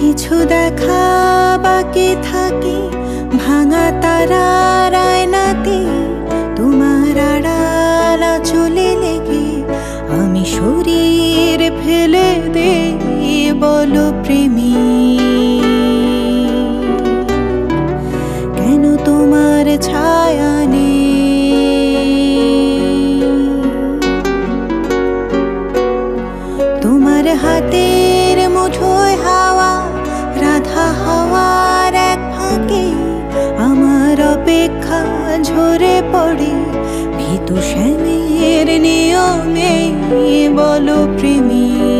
কিছু দেখা বাকি থাকি, ভাঙা তারার তোমার আড়ালা চলে লেগে আমি শরীর ফেলে দে, বলো প্রেমী। ঝরে পড়ে। ভীত শ্যামের নিয়মে বলো প্রেমী।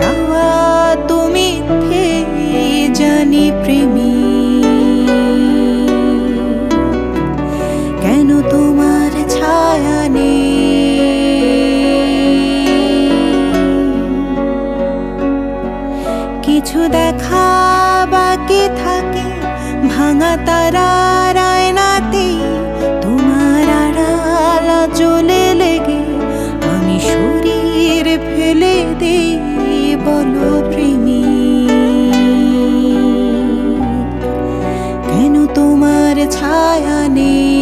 চলে তুমি জানি কেন তোমার ছায়া কিছু দেখা বাকি থাকে ভাঙা তারার ছায়া নেই।